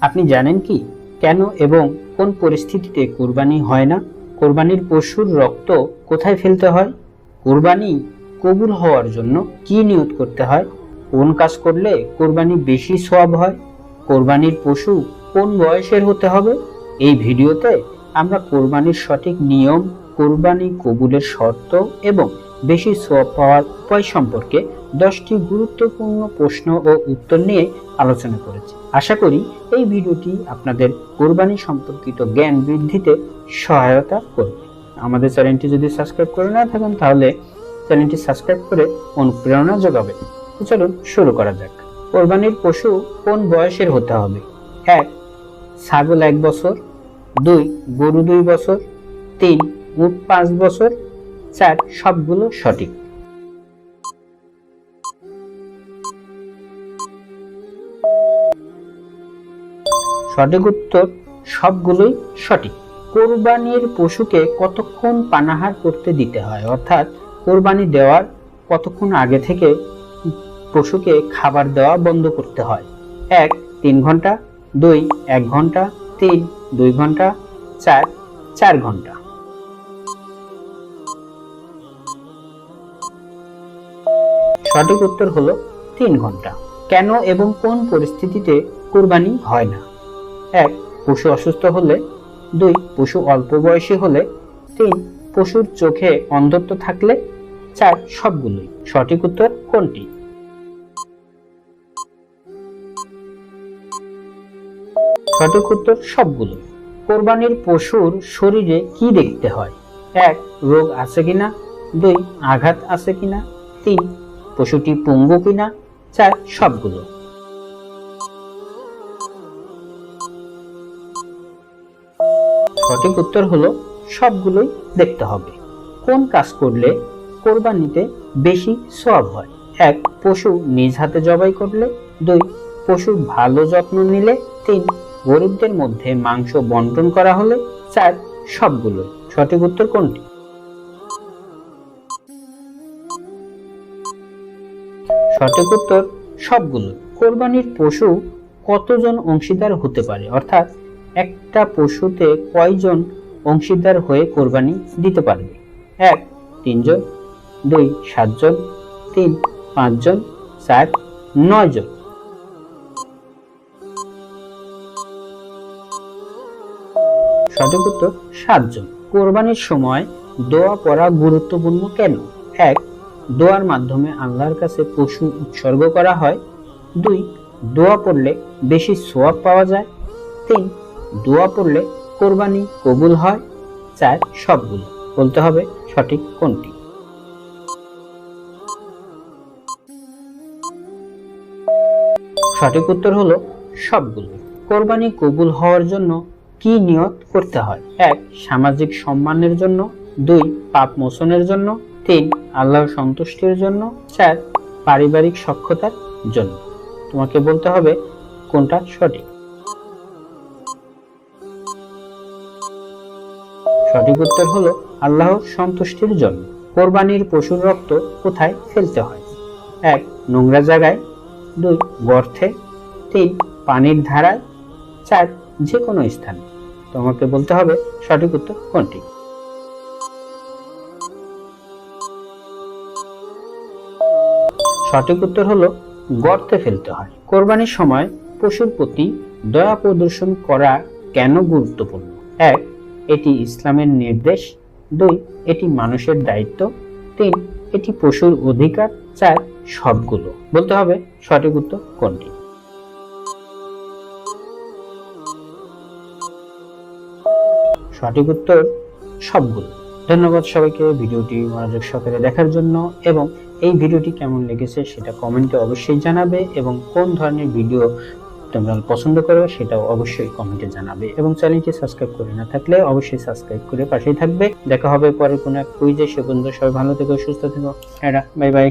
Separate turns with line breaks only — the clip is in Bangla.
আপনি জানেন কি? কেন এবং কোন পরিস্থিতিতে কোরবানি হয় না? কোরবানির পশুর রক্ত কোথায় ফেলতে হয়? কোরবানি কবুল হওয়ার জন্য কি নিয়ত করতে হয়? কোন কাজ করলে কোরবানি বেশি সওয়াব হয়? কোরবানির পশু কোন বয়সের হতে হবে? এই ভিডিওতে আমরা কোরবানির সঠিক নিয়ম, কোরবানি কবুলের শর্ত এবং বেশি সওয়াব পাওয়ার উপায় সম্পর্কে দশটি গুরুত্বপূর্ণ প্রশ্ন ও উত্তর নিয়ে আলোচনা করেছি। আশা করি এই ভিডিওটি আপনাদের কোরবানি সম্পর্কিত জ্ঞান বৃদ্ধিতে সহায়তা করবে। আমাদের চ্যানেলটি যদি সাবস্ক্রাইব করে না থাকেন, তাহলে চ্যানেলটি সাবস্ক্রাইব করে অনুপ্রেরণা যোগাবে চলুন শুরু করা যাক। কোরবানির পশু কোন বয়সের হতে হবে? এক, ছাগল এক বছর, দুই, গরু দুই বছর, তিন, উট পাঁচ বছর চার সবগুলো সঠিক। সঠিক উত্তর, সবগুলোই সঠিক। কোরবানির পশুকে কতক্ষণ পানাহার করতে দিতে হয়? অর্থাৎ কোরবানি দেওয়ার কতক্ষণ আগে থেকে পশুকে খাবার দেওয়া বন্ধ করতে হয়? এক, তিন ঘণ্টা, দুই, এক ঘণ্টা, তিন, দুই ঘণ্টা, চার চার ঘণ্টা। সঠিক উত্তর হলো তিন ঘণ্টা। কেন এবং কোন পরিস্থিতিতে কোরবানি হয় না? এক, পশু অসুস্থ হলে। দুই, পশু অল্প বয়সী হলে। তিন, পশুর চোখে অন্ধত্ব থাকলে। চার, সবগুলোই। সঠিক উত্তর কোনটি? সঠিক উত্তর সবগুলো কোরবানির পশুর শরীরে কি দেখতে হয়? এক, রোগ আছে কিনা? দুই, আঘাত আছে কিনা? তিন পশুটি পঙ্গু কিনা চার সবগুলো। সঠিক উত্তর হলো, সবগুলোই দেখতে হবে। কোন কাজ করলে কোরবানিতে বেশি সব হয়? এক, পশু নিজ হাতে জবাই করলে। দুই, পশুর ভালো যত্ন নিলে। তিন গরিবদের মধ্যে মাংস বন্টন করা হলে। চার সবগুলো সঠিক উত্তর কোনটি? সঠিক উত্তর সবগুলো। কোরবানির পশু কতজন অংশীদার হতে পারে? অর্থাৎ একটা পশুতে কয়জন অংশীদার হয়ে কোরবানি দিতে পারবে? এক, তিনজন, দুই, সাতজন, তিন, পাঁচজন, চার, নয়জন। সঠিক উত্তর সাতজন। কোরবানির সময় দোয়া পড়া গুরুত্বপূর্ণ কেন? এক দোয়ার মাধ্যমে আল্লাহর কাছে পশু উৎসর্গ করা হয়। দুই, দোয়া পড়লে বেশি সোয়াব পাওয়া যায়। তিন, দোয়া পড়লে কোরবানি কবুল হয়। চার, সবগুলো। বলতে হবে সঠিক কোনটি? সঠিক উত্তর হলো সবগুলো। কোরবানি কবুল হওয়ার জন্য কি নিয়ত করতে হয়? এক, সামাজিক সম্মানের জন্য। দুই, পাপ মোচনের জন্য। তিন আল্লাহর সন্তুষ্টির জন্য চার পারিবারিক সক্ষতার জন্য। তোমাকে বলতে হবে কোনটা সঠিক। সঠিক উত্তর হলো আল্লাহর সন্তুষ্টির জন্য। কোরবানির পশুর রক্ত কোথায় ফেলতে হয়? এক, নোংরা জায়গায়। দুই গর্থে তিন, পানির ধারায়। চার যে কোনো স্থানে। তোমাকে বলতে হবে সঠিক উত্তর কোনটি। সঠিক উত্তর হলো গর্তে ফেলতে হয়। কোরবানির সময় পশুর প্রতি দয়া প্রদর্শন করা কেন গুরুত্বপূর্ণ? এক, এটি ইসলামের নির্দেশ। দুই, এটি মানুষের দায়িত্ব। তিন, এটি পশুর অধিকার। চার, সবগুলো। বলতে হবে সঠিক উত্তর কোনটি? সঠিক উত্তর সবগুলো। ধন্যবাদ সবাইকে ভিডিওটি মনোযোগ সহকারে দেখার জন্য এবং এই ভিডিওটি কেমন লেগেছে সেটা কমেন্টে অবশ্যই জানাবে এবং কোন ধরনের ভিডিও তোমরা পছন্দ করো সেটাও অবশ্যই কমেন্টে জানাবে এবং চ্যানেলটি সাবস্ক্রাইব করে না থাকলে অবশ্যই সাবস্ক্রাইব করে পাশেই থাকবে। দেখা হবে পরে কোনো এক কুইজে সে পর্যন্ত সবাই ভালো থেকো, সুস্থ থেকো। হ্যাঁ বাই বাই।